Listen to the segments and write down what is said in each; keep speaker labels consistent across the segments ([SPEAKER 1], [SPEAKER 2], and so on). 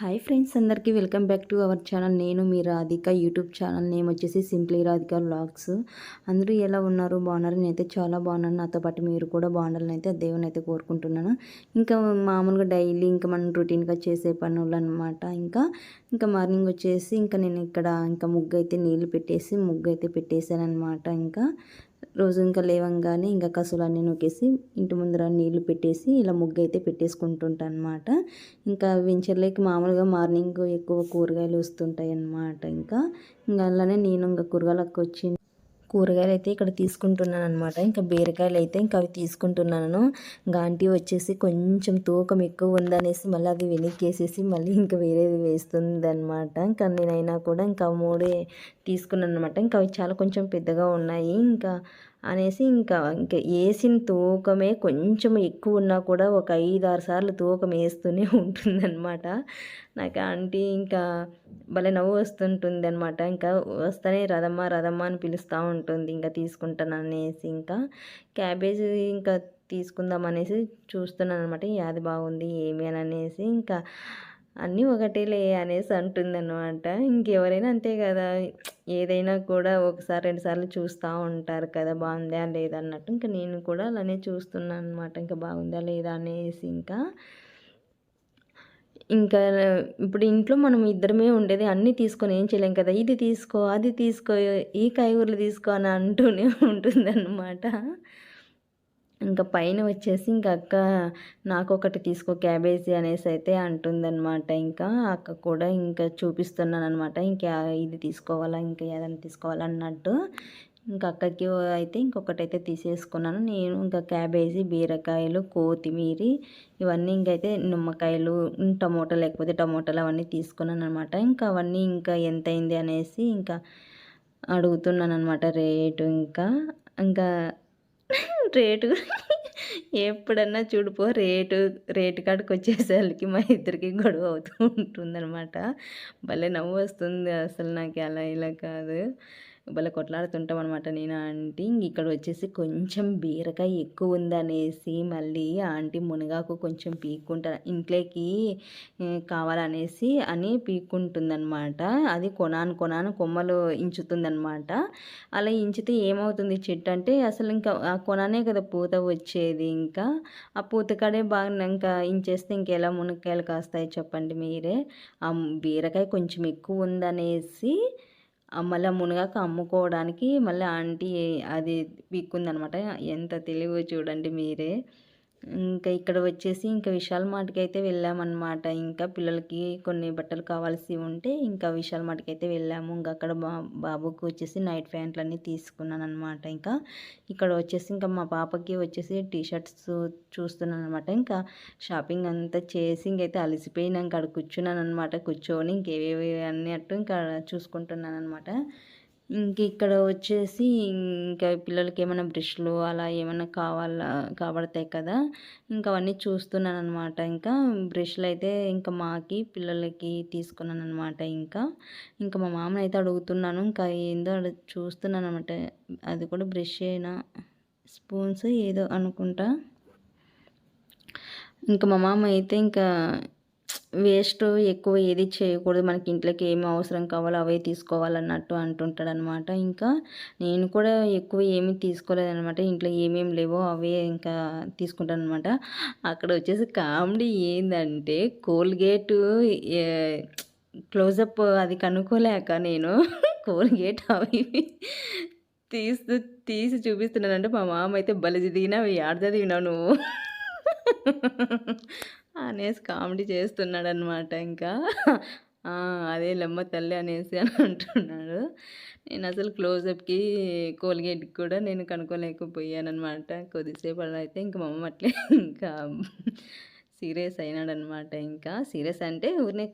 [SPEAKER 1] Hi friends అందరికీ welcome back to our channel నేను మీ రాధిక యూట్యూబ్ ఛానల్ నేమ్ వచ్చేసి సింప్లీ రాధిక వ్లాగ్స్ అందరూ ఎలా ఉన్నారు? బాగున్నారు? నేనైతే చాలా బాగున్నాను. నాతో పాటు మీరు కూడా బాగుండాలని అయితే దేవుని అయితే కోరుకుంటున్నాను. ఇంకా మామూలుగా డైలీ ఇంకా మనం రొటీన్గా చేసే పనులు అనమాట ఇంకా ఇంకా మార్నింగ్ వచ్చేసి ఇంకా నేను ఇక్కడ ఇంకా ముగ్గు అయితే నీళ్ళు పెట్టేసి ముగ్గు అయితే పెట్టేశాను అనమాట ఇంకా రోజు ఇంకా లేవంగానే ఇంకా కసులన్నీ నూకేసి ఇంటి ముందర నీళ్ళు పెట్టేసి ఇలా ముగ్గు అయితే పెట్టేసుకుంటుంటాను అనమాట ఇంకా వెంచర్లోకి మామూలుగా మార్నింగ్ ఎక్కువ కూరగాయలు వస్తుంటాయి అన్నమాట ఇంకా. ఇంకా అలానే నేను ఇంకా కూరగాయలకు వచ్చి కూరగాయలు అయితే ఇక్కడ తీసుకుంటున్నాను అనమాట ఇంకా బీరకాయలు అయితే ఇంకా అవి తీసుకుంటున్నాను. గాంటి వచ్చేసి కొంచెం తూకం ఎక్కువ ఉందనేసి మళ్ళీ అది వెనక్కేసేసి మళ్ళీ ఇంకా వేరేది వేస్తుంది అనమాట ఇంకా నేనైనా కూడా ఇంకా మూడే తీసుకున్నాను అనమాట ఇంకా అవి చాలా కొంచెం పెద్దగా ఉన్నాయి. ఇంకా అనేసి ఇంకా ఇంకా వేసిన తూకమే కొంచెం ఎక్కువ ఉన్నా కూడా ఒక ఐదు ఆరు సార్లు తూకం వేస్తూనే ఉంటుందన్నమాట. నాకు ఆంటీ ఇంకా భలే నవ్వు వస్తుంటుంది అనమాట ఇంకా వస్తేనే రథమ్మ రథమ్మ అని పిలుస్తూ ఉంటుంది. ఇంకా తీసుకుంటాను అనేసి ఇంకా క్యాబేజ్ ఇంకా తీసుకుందాం అనేసి చూస్తున్నాను అనమాట యాది బాగుంది ఏమి అని అనేసి ఇంకా అన్నీ ఒకటేలే అనేసి అంటుందన్నమాట. ఇంకెవరైనా అంతే కదా ఏదైనా కూడా ఒకసారి రెండుసార్లు చూస్తూ ఉంటారు కదా బాగుందా లేదా అన్నట్టు. ఇంకా నేను కూడా అలానే చూస్తున్నాను అనమాట ఇంకా బాగుందా లేదా అనేసి ఇంకా. ఇంకా ఇప్పుడు ఇంట్లో మనం ఇద్దరమే ఉండేది అన్నీ తీసుకొని ఏం చేయలేం కదా. ఇది తీసుకో అది తీసుకో ఈ కాయగూరలు తీసుకో అని అంటూనే ఉంటుందన్నమాట. ఇంకా పైన వచ్చేసి ఇంకా అక్క నాకు ఒకటి తీసుకో క్యాబేజీ అనేసి అయితే అంటుందన్నమాట. ఇంకా అక్క కూడా ఇంకా చూపిస్తున్నాను అనమాట ఇంకా ఇది తీసుకోవాలా ఇంకా ఏదైనా తీసుకోవాలన్నట్టు. ఇంకా అక్కకి అయితే ఇంకొకటి అయితే తీసేసుకున్నాను. నేను ఇంకా క్యాబేజీ బీరకాయలు కొత్తిమీర ఇవన్నీ ఇంకైతే నిమ్మకాయలు టమోటా లేకపోతే టమోటాలు అవన్నీ తీసుకున్నాను అనమాట ఇంకా అవన్నీ ఇంకా ఎంత అయింది అనేసి ఇంకా అడుగుతున్నాను అనమాట రేటు. ఇంకా ఇంకా రేటు ఎప్పుడన్నా చూడిపో రేటు రేటు కాడికి వచ్చేసరికి మా ఇద్దరికి గొడవ అవుతూ ఉంటుందన్నమాట. భలే నవ్వు వస్తుంది అసలు నాకు అలా ఇలా కాదు. భలే కొట్లాడుతుంటాం అనమాట నేను ఆంటీ ఇక్కడ వచ్చేసి కొంచెం బీరకాయ ఎక్కువ ఉందనేసి మళ్ళీ ఆంటీ మునగాకు కొంచెం పీక్కుంటా ఇంట్లోకి కావాలనేసి అని పీక్కుంటుందన్నమాట. అది కొనాను కొనాను కొమ్మలు ఇంచుతుందన్నమాట. అలా ఇంచితే ఏమవుతుంది చెట్టు అంటే అసలు ఇంకా ఆ కొనానే కదా పూత వచ్చేది ఇంకా. ఆ పూతకాడే బాగా ఇంకా ఇంచేస్తే ఇంకెలా మునక్కాయలు కాస్తాయి చెప్పండి మీరే. ఆ బీరకాయ కొంచెం ఎక్కువ ఉందనేసి మళ్ళీ మునగాక అమ్ముకోవడానికి మళ్ళీ ఆంటీ అది పీక్కుందనమాట ఎంత తెలివో చూడండి మీరే. ఇంకా ఇక్కడ వచ్చేసి ఇంకా విశాల్ మార్ట్కి అయితే వెళ్ళామన్నమాట. ఇంకా పిల్లలకి కొన్ని బట్టలు కావాల్సి ఉంటే ఇంకా విశాల్ మార్ట్కి అయితే వెళ్ళాము. ఇంకా అక్కడ బా బాబుకి వచ్చేసి నైట్ ప్యాంట్లు అన్నీ తీసుకున్నాను అనమాట ఇంకా ఇక్కడ వచ్చేసి ఇంకా మా పాపకి వచ్చేసి టీ షర్ట్స్ చూస్తున్నాను అనమాట ఇంకా షాపింగ్ అంతా చేసి ఇంకైతే అలసిపోయినాక అక్కడ కూర్చున్నాను అనమాట కూర్చొని ఇంకేవేవి అన్నట్టు ఇంకా చూసుకుంటున్నాను అనమాట ఇంక ఇక్కడ వచ్చేసి ఇంకా పిల్లలకి ఏమైనా బ్రష్లు అలా ఏమైనా కావాలా కాబడతాయి కదా. ఇంకా అవన్నీ చూస్తున్నాను అనమాట ఇంకా బ్రష్లు అయితే ఇంకా మాకి పిల్లలకి తీసుకున్నాను అనమాట ఇంకా. ఇంకా మా మామని అయితే అడుగుతున్నాను. ఇంకా ఏందో చూస్తున్నాను అనమాట అది కూడా బ్రష్ అయినా స్పూన్స్ ఏదో అనుకుంటా. ఇంకా మా మామ అయితే ఇంకా వేస్ట్ ఎక్కువ ఏది చేయకూడదు. మనకి ఇంట్లోకి ఏమి అవసరం కావాలో అవే తీసుకోవాలన్నట్టు అంటుంటాడు అనమాట ఇంకా నేను కూడా ఎక్కువ ఏమీ తీసుకోలేదనమాట. ఇంట్లో ఏమేమి లేవో అవే ఇంకా తీసుకుంటాను అనమాట అక్కడ వచ్చేసి కామెడీ ఏంటంటే కోల్గేటు క్లోజప్ అది కనుక్కోలేక నేను కోల్గేట్ అవి తీస్తూ తీసి చూపిస్తున్నానంటే మా మామ అయితే బలి దిగినా ఆడదా చదివినావు నువ్వు. అనేసి కామెడీ చేస్తున్నాడు అనమాట ఇంకా అదే లెమ్మ తల్లి అనేసి అని అంటున్నాడు. నేను అసలు క్లోజప్కి కోల్గేట్కి కూడా నేను కనుక్కోలేకపోయానమాట కొద్దిసేపు అలా అయితే ఇంకా మా అమ్మ అట్లే ఇంకా సీరియస్ అయినాడనమాట ఇంకా. సీరియస్ అంటే ఊరినే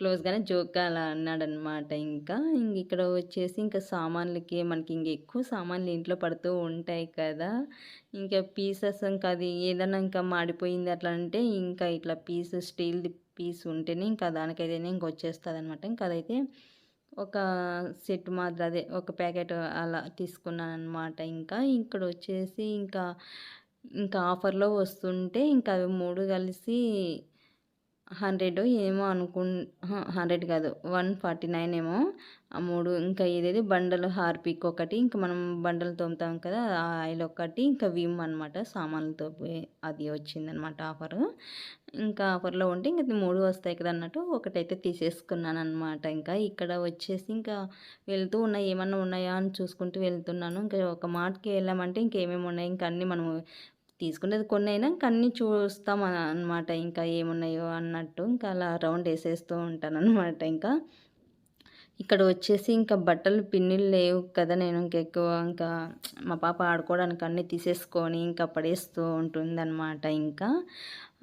[SPEAKER 1] క్లోజ్గానే జోక్గా అలా అన్నాడనమాట ఇంకా. ఇంక ఇక్కడ వచ్చేసి ఇంకా సామాన్లకి మనకి ఇంక ఎక్కువ సామాన్లు ఇంట్లో పడుతూ ఉంటాయి కదా. ఇంకా పీసెస్ ఇంకా అది ఏదైనా ఇంకా మాడిపోయింది అట్లా అంటే ఇంకా ఇట్లా పీస్ స్టీల్ది పీస్ ఉంటేనే ఇంకా దానికైతేనే ఇంక వచ్చేస్తుంది అనమాట ఇంకా అదైతే ఒక సెట్ మాదిరి అదే ఒక ప్యాకెట్ అలా తీసుకున్నాను అనమాట ఇంకా. ఇక్కడ వచ్చేసి ఇంకా ఇంకా ఆఫర్లో వస్తుంటే ఇంకా అవి మూడు కలిసి హండ్రెడ్ ఏమో అనుకు హండ్రెడ్ కాదు వన్ ఫార్టీ నైన్ ఏమో ఆ మూడు ఇంకా ఏదేది బండలు హార్పిక్ ఒకటి ఇంకా మనం బండలు తోముతాం కదా ఆ ఆయిల్ ఒకటి ఇంకా విమ్ అనమాట సామాన్లతో అది వచ్చిందనమాట ఆఫర్. ఇంకా ఆఫర్లో ఉంటే ఇంకా మూడు వస్తాయి కదా అన్నట్టు ఒకటైతే తీసేసుకున్నాను అనమాట ఇంకా ఇక్కడ వచ్చేసి ఇంకా వెళ్తూ ఉన్నాయి ఏమన్నా ఉన్నాయా అని చూసుకుంటూ వెళ్తున్నాను. ఇంకా ఒక మాటకి వెళ్ళామంటే ఇంకేమేమి ఉన్నాయి ఇంకా అన్నీ మనము తీసుకునేది కొన్ని అయినా కన్నీ చూస్తాం అనమాట ఇంకా ఏమున్నాయో అన్నట్టు ఇంకా అలా రౌండ్ వేసేస్తూ ఉంటాను అనమాట ఇంకా. ఇక్కడ వచ్చేసి ఇంకా బట్టలు పిన్నిలు లేవు కదా నేను ఇంకెక్కువ ఇంకా మా పాప ఆడుకోవడానికి అన్నీ తీసేసుకొని ఇంకా పడేస్తూ ఉంటుందన్నమాట ఇంకా.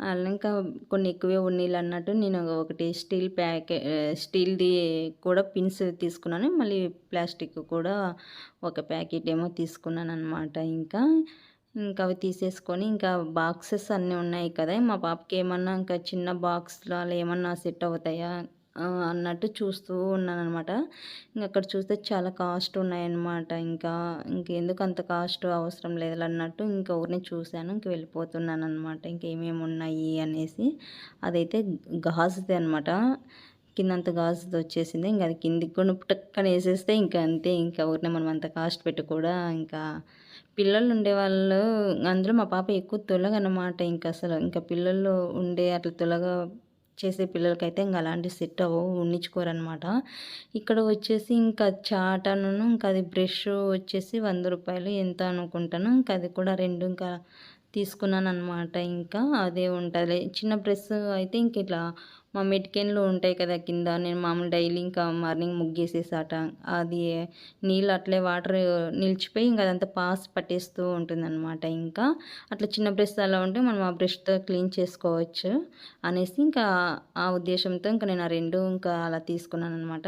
[SPEAKER 1] అలా ఇంకా కొన్ని ఎక్కువే ఉన్నీళ్ళు అన్నట్టు నేను ఒకటి స్టీల్ ప్యాకెట్ స్టీల్ది కూడా పిన్స్ తీసుకున్నాను. మళ్ళీ ప్లాస్టిక్ కూడా ఒక ప్యాకెట్ ఏమో తీసుకున్నాను అనమాట ఇంకా. ఇంకా అవి తీసేసుకొని ఇంకా బాక్సెస్ అన్నీ ఉన్నాయి కదా. మా పాపకి ఏమన్నా ఇంకా చిన్న బాక్స్లో అలా ఏమన్నా సెట్ అవుతాయా అన్నట్టు చూస్తూ ఉన్నాను అనమాట ఇంకా అక్కడ చూస్తే చాలా కాస్ట్ ఉన్నాయన్నమాట. ఇంకా ఇంకెందుకు అంత కాస్ట్ అవసరం లేదు అన్నట్టు ఇంకా ఊరిని చూశాను ఇంక వెళ్ళిపోతున్నాను అనమాట ఇంకేమేమి ఉన్నాయి అనేసి. అదైతే గాజుది అనమాట కిందంత గాజుది వచ్చేసింది. ఇంకా అది కిందికి కూడా పుట్టక్కని వేసేస్తే ఇంకా అంతే. ఇంకా ఊరినే మనం అంత కాస్ట్ పెట్టి కూడా ఇంకా పిల్లలు ఉండేవాళ్ళు అందులో మా పాప ఎక్కువ తొలగనమాట. ఇంకా అసలు ఇంకా పిల్లలు ఉండే అట్లా తొలగ చేసే పిల్లలకైతే ఇంకా అలాంటి సెట్ అవ్వవు ఉన్నించుకోరనమాట ఇక్కడ వచ్చేసి ఇంకా చాటను ఇంకా అది బ్రష్ వచ్చేసి వంద రూపాయలు ఎంత అనుకుంటాను. ఇంకా అది కూడా రెండు ఇంకా తీసుకున్నాను అనమాట ఇంకా. అదే ఉంటుంది. చిన్న బ్రష్ అయితే ఇంక ఇట్లా మా మెటికెన్లు ఉంటాయి కదా కింద. నేను మామూలు డైలీ ఇంకా మార్నింగ్ ముగ్గేసేసాట. అది నీళ్ళు అట్లే వాటర్ నిలిచిపోయి ఇంకా అదంతా పాస్ పట్టేస్తూ ఉంటుందన్నమాట ఇంకా. అట్లా చిన్న బ్రష్ అలా ఉంటే మనం ఆ బ్రష్తో క్లీన్ చేసుకోవచ్చు అనేసి ఇంకా ఆ ఉద్దేశంతో ఇంకా నేను ఆ రెండు ఇంకా అలా తీసుకున్నాను అనమాట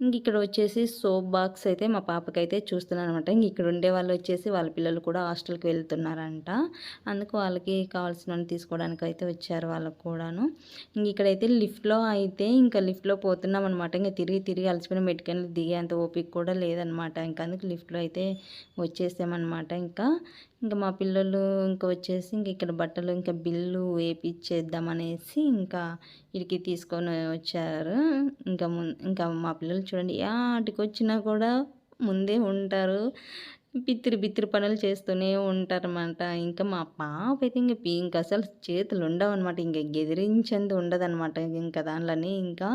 [SPEAKER 1] ఇంక ఇక్కడ వచ్చేసి సోప్ బాక్స్ అయితే మా పాపకైతే చూస్తున్నాను అనమాట ఇంక ఇక్కడ ఉండే వాళ్ళు వచ్చేసి వాళ్ళ పిల్లలు కూడా హాస్టల్కి వెళ్తున్నారంట. అందుకు వాళ్ళకి కావాల్సిన తీసుకోవడానికి అయితే వచ్చారు వాళ్ళకు కూడాను. ఇంక ఇక్కడైతే లిఫ్ట్లో అయితే ఇంకా లిఫ్ట్లో పోతున్నాం అనమాట ఇంకా తిరిగి తిరిగి అలసిపోయిన మెడికల్ దిగేంత ఓపిక కూడా లేదనమాట ఇంకా అందుకు లిఫ్ట్లో అయితే వచ్చేసామన్నమాట ఇంకా. ఇంకా మా పిల్లలు ఇంకా వచ్చేసి ఇంక ఇక్కడ బట్టలు ఇంకా బిల్లు వేపిచ్చేద్దామనేసి ఇంకా ఇడికి తీసుకొని వచ్చారు. ఇంకా ఇంకా మా పిల్లలు చూడండి. ఆటికి వచ్చినా కూడా ముందే ఉంటారు. పిత్తిరి పిత్తిరి పనులు చేస్తూనే ఉంటారన్నమాట. ఇంకా మా పాప అయితే ఇంక ఇంకా అసలు చేతులు ఉండవన్నమాట. ఇంకా గెదిరించేందు ఉండదన్నమాట ఇంకా దానిలోనే ఇంకా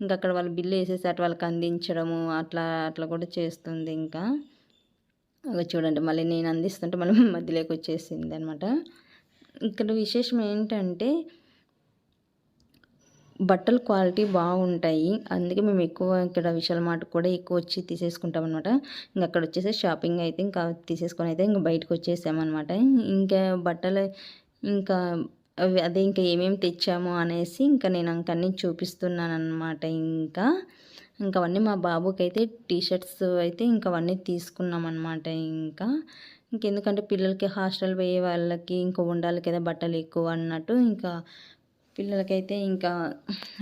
[SPEAKER 1] ఇంకా అక్కడ వాళ్ళు బిల్లు వేసేసి అటు వాళ్ళకి అందించడము అట్లా అట్లా కూడా చేస్తుంది ఇంకా. చూడండి మళ్ళీ నేను అందిస్తుంటే మళ్ళీ మధ్యలోకి వచ్చేసింది అనమాట ఇక్కడ విశేషం ఏంటంటే బట్టల క్వాలిటీ బాగుంటాయి. అందుకే మేము ఎక్కువ ఇక్కడ విశాల మాట కూడా ఎక్కువ వచ్చి తీసేసుకుంటాం అనమాట ఇంకా అక్కడ వచ్చేసి షాపింగ్ అయితే ఇంకా తీసేసుకొని అయితే ఇంకా బయటకు వచ్చేసామన్నమాట. ఇంకా బట్టలు ఇంకా అదే ఇంకా ఏమేమి తెచ్చాము అనేసి ఇంకా నేను ఇంకన్నీ చూపిస్తున్నాను అనమాట ఇంకా. ఇంకా అవన్నీ మా బాబుకి అయితే టీషర్ట్స్ అయితే ఇంకా అవన్నీ తీసుకున్నాం అనమాట ఇంకా. ఇంకెందుకంటే పిల్లలకి హాస్టల్ పోయే వాళ్ళకి ఇంకా ఉండాలి కదా బట్టలు ఎక్కువ అన్నట్టు. ఇంకా పిల్లలకైతే ఇంకా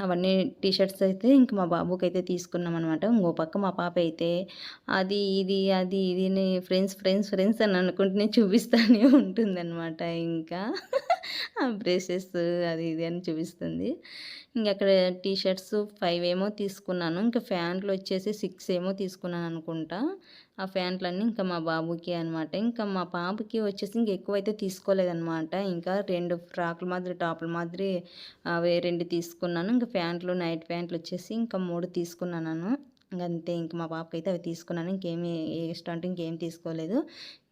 [SPEAKER 1] అవన్నీ టీషర్ట్స్ అయితే ఇంకా మా బాబుకి అయితే తీసుకున్నాం అనమాట ఇంకో పక్క మా పాప అయితే అది ఇది అది ఇది ఫ్రెండ్స్ ఫ్రెండ్స్ ఫ్రెండ్స్ అని అనుకుంటూనే చూపిస్తూనే ఉంటుందన్నమాట ఇంకా. బ్రేసెస్ అది ఇది అని చూపిస్తుంది. ఇంకా అక్కడ టీషర్ట్స్ ఫైవ్ ఏమో తీసుకున్నాను. ఇంకా ఫ్యాంట్లు వచ్చేసి సిక్స్ ఏమో తీసుకున్నాను అనుకుంటా. ఆ ఫ్యాంట్లన్నీ ఇంకా మా బాబుకి అనమాట ఇంకా మా పాపకి వచ్చేసి ఇంక ఎక్కువ అయితే తీసుకోలేదనమాట ఇంకా రెండు ఫ్రాక్ల మాదిరి టాపుల మాదిరి అవి రెండు తీసుకున్నాను. ఇంకా ప్యాంట్లు నైట్ ప్యాంట్లు వచ్చేసి ఇంకా మూడు తీసుకున్నాను. అంతే ఇంక మా పాపకి అయితే అవి తీసుకున్నాను. ఇంకేమి ఎక్స్ట్రా అంటే ఇంకేం తీసుకోలేదు.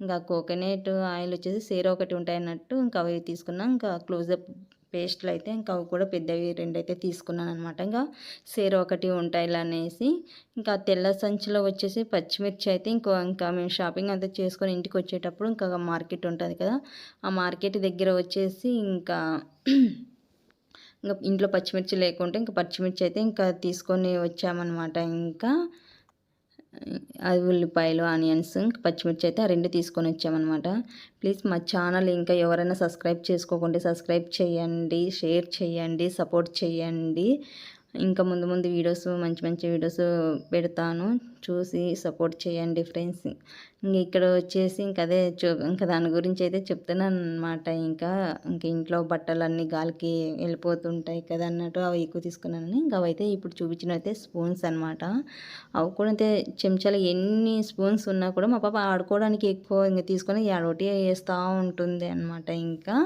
[SPEAKER 1] ఇంకా కోకోనట్ ఆయిల్ వచ్చేసి సేర ఒకటి ఉంటాయి అన్నట్టు ఇంకా అవి తీసుకున్నాం. ఇంకా క్లోజప్ పేస్ట్లు అయితే ఇంకా అవి కూడా పెద్దవి రెండు అయితే తీసుకున్నాను అనమాట ఇంకా సేర ఒకటి ఉంటాయి అనేసి ఇంకా తెల్ల సంచిలో వచ్చేసి పచ్చిమిర్చి అయితే ఇంకో ఇంకా మేము షాపింగ్ అంతా చేసుకొని ఇంటికి వచ్చేటప్పుడు ఇంకా మార్కెట్ ఉంటుంది కదా. ఆ మార్కెట్ దగ్గర వచ్చేసి ఇంకా ఇంకా ఇంట్లో పచ్చిమిర్చి లేకుంటే ఇంకా పచ్చిమిర్చి అయితే ఇంకా తీసుకొని వచ్చామన్నమాట. ఇంకా అది ఉల్లిపాయలు ఆనియన్స్ ఇంకా పచ్చిమిర్చి అయితే ఆ రెండు తీసుకొని వచ్చామన్నమాట. ప్లీజ్ మా ఛానల్ ఇంకా ఎవరైనా సబ్స్క్రైబ్ చేసుకోకుండా సబ్స్క్రైబ్ చేయండి షేర్ చేయండి సపోర్ట్ చేయండి. ఇంకా ముందు ముందు వీడియోస్ మంచి మంచి వీడియోస్ పెడతాను. చూసి సపోర్ట్ చేయండి ఫ్రెండ్స్ ఇంక ఇక్కడ వచ్చేసి ఇంక అదే చూ ఇంకా దాని గురించి అయితే చెప్తున్నాను అనమాట ఇంకా ఇంక ఇంట్లో బట్టలన్నీ గాలికి వెళ్ళిపోతుంటాయి కదా అన్నట్టు అవి ఎక్కువ తీసుకున్నాను ఇంకా అవైతే ఇప్పుడు చూపించినైతే స్పూన్స్ అనమాట అవి కూడా అయితే చెంచాలు ఎన్ని స్పూన్స్ ఉన్నా కూడా మా పాప ఆడుకోవడానికి ఎక్కువ ఇంకా తీసుకొని ఆడోటి వేస్తూ ఉంటుంది అనమాట ఇంకా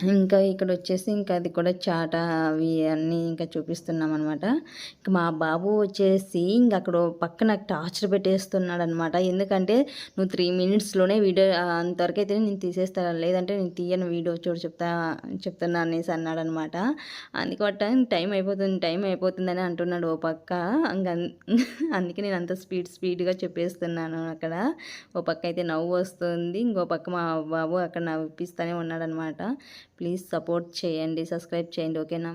[SPEAKER 1] ఇంకా ఇక్కడ వచ్చేసి ఇంకా అది కూడా చాట అవి అన్నీ ఇంకా చూపిస్తున్నాం అనమాట ఇంకా మా బాబు వచ్చేసి ఇంక అక్కడ పక్కన నాకు టార్చర్ పెట్టేస్తున్నాడు అనమాట ఎందుకంటే నువ్వు త్రీ మినిట్స్లోనే వీడియో అంతవరకు అయితే నేను తీసేస్తాను. లేదంటే నేను తీయను వీడియో చూడు చెప్తా చెప్తున్నా అనేసి అన్నాడు అనమాట అందుకే టైం అయిపోతుంది టైం అయిపోతుందని అంటున్నాడు ఓ పక్క. అందుకే నేను అంత స్పీడ్ స్పీడ్గా చెప్పేస్తున్నాను అక్కడ. ఓ పక్క అయితే నవ్వు వస్తుంది ఇంకో పక్క మా బాబు అక్కడ నవ్విపిస్తూనే ఉన్నాడనమాట. ప్లీజ్ సపోర్ట్ చేయండి సబ్స్క్రైబ్ చేయండి ఓకేనా?